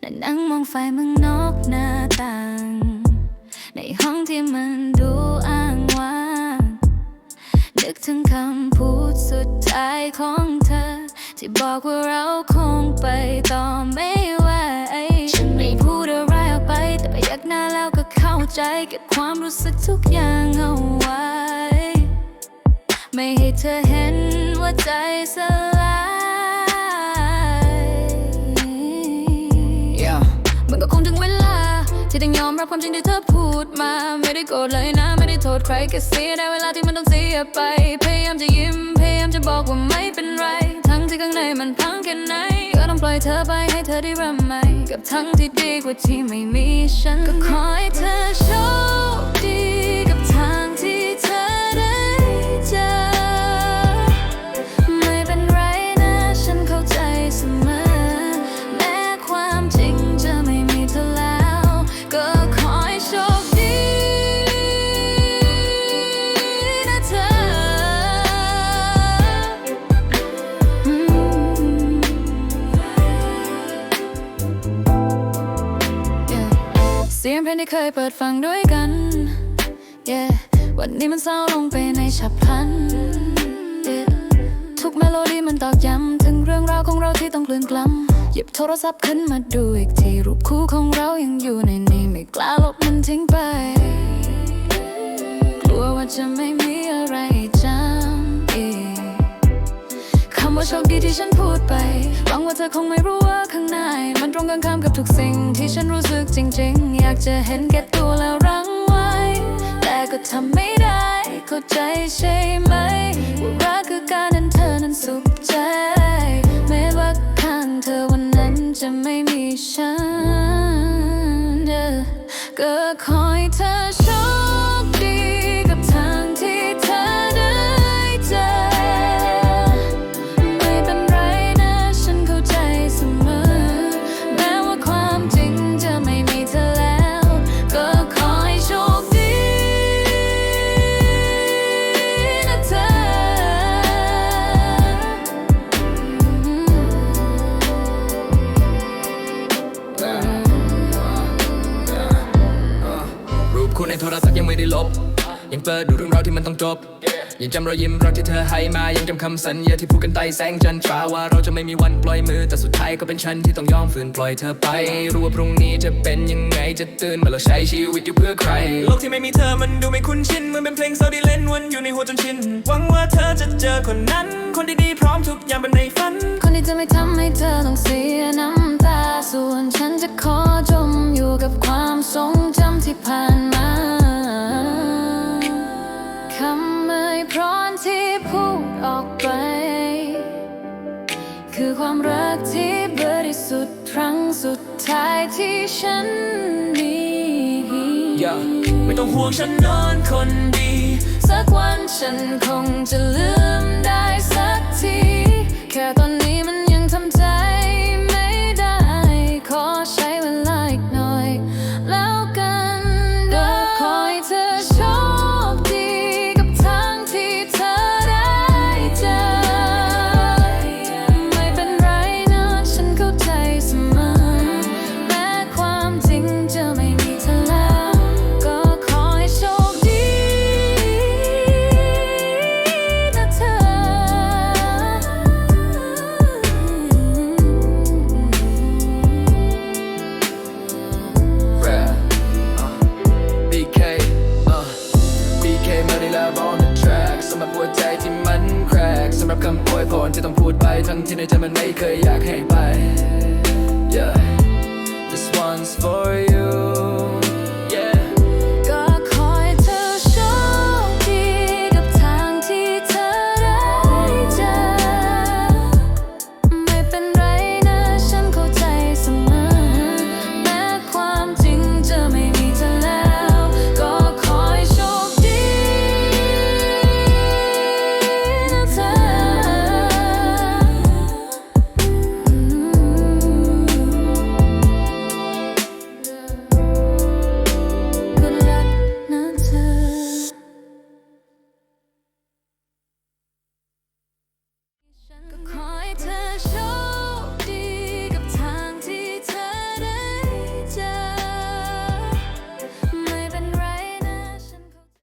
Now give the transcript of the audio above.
และนั่งมองไฟเมึงนอกหน้าต่าง ในห้องที่มันดูอ้างว้างนึกถึงคำพูดสุดท้ายของเธอ ที่บอกว่าเราคงไปต่อไม่ไหวฉันไม่พูดอะไรออกไป แต่พยักหน้าแล้วก็เข้าใจเก็บความรู้สึกทุกอย่างเอาไว้ ไม่ให้เธอเห็นว่าใจสลาย ที่ต้องยอมรับความจริงที่เธอพูดมา ไม่ได้โกรธเลยนะ ไม่ได้โทษใครแค่เสียได้เวลาที่มันต้องเสียไป พยายามจะยิ้ม พยายามจะบอกว่าไม่เป็นไร ทั้งที่ข้างในมันพังแค่ไหน ก็ต้องปล่อยเธอไปให้เธอได้รำใหม่กับทั้งที่ดีกว่าที่ไม่มีฉัน ก็ขอให้เธอโชคดี ยงเพลงที่เคยเปิดฟังด้วยกัน Yeah วันนี้มันเศร้าลงไปในฉับพลัน Yeah ทุกเมโลดี้มันตอกย้ำ ถึงเรื่องราวของเราที่ต้องกลืนกล้ำหยิบโทรศัพท์ขึ้นมาดูอีกที รูปคู่ของเรายังอยู่ในนี้ ไม่กล้าลบมันทิ้งไป กลัวว่าจะไม่มี ว่าโชคดีที่ฉันพูดไปหวังว่าเธอคงไม่รู้ว่าข้างในมันตรงกันข้ามกับทุกสิ่งที่ฉันรู้สึกจริง ๆ อยากจะเห็นแก่ตัวแล้วรั้งไว้ แต่ก็ทำไม่ได้ เข้าใจใช่ไหมว่ารักคือการนั้นเธอนั้นสุขใจ ไม่ได้ลบ ยังเปิดดูเรื่องราวที่มันต้องจบ ยังจำรอยยิ้มรักที่เธอให้มา ยังจำคำสัญญาที่พูดกันใต้แสงจันทราว่าเราจะไม่มีวันปล่อยมือ แต่สุดท้ายก็เป็นฉันที่ต้องยอมฝืนปล่อยเธอไป รู้ว่าพรุ่งนี้จะเป็นยังไง จะตื่นมาแล้วใช้ชีวิตอยู่เพื่อใคร โลกที่ไม่มีเธอมันดูไม่คุ้นชินเหมือนเป็นเพลงเศร้าที่เล่นวนอยู่ในหัวจนชิน หวังว่าเธอจะเจอคนนั้น คนดีๆพร้อมทุกอย่างเป็นในฝัน คนที่จะไม่ทำให้เธอต้องเสียน้ำตา ส่วนฉันจะขอจมอยู่กับความทรงจำที่ผ่าน คือความรักที่บริสุทธิ์ครั้งสุดท้ายที่ฉันมี Yeah ไม่ต้องห่วงฉันนอนคนดี สักวันฉันคงจะลืมได้สักที แค่ตอนนี้มัน ได้แล้ว on the track สำหรับหัวใจที่มันแครกสำหรับคำอวยพรที่ต้องพูดไปทั้งที่ในใจมันไม่เคยอยากให้ไป Yeah this one's for you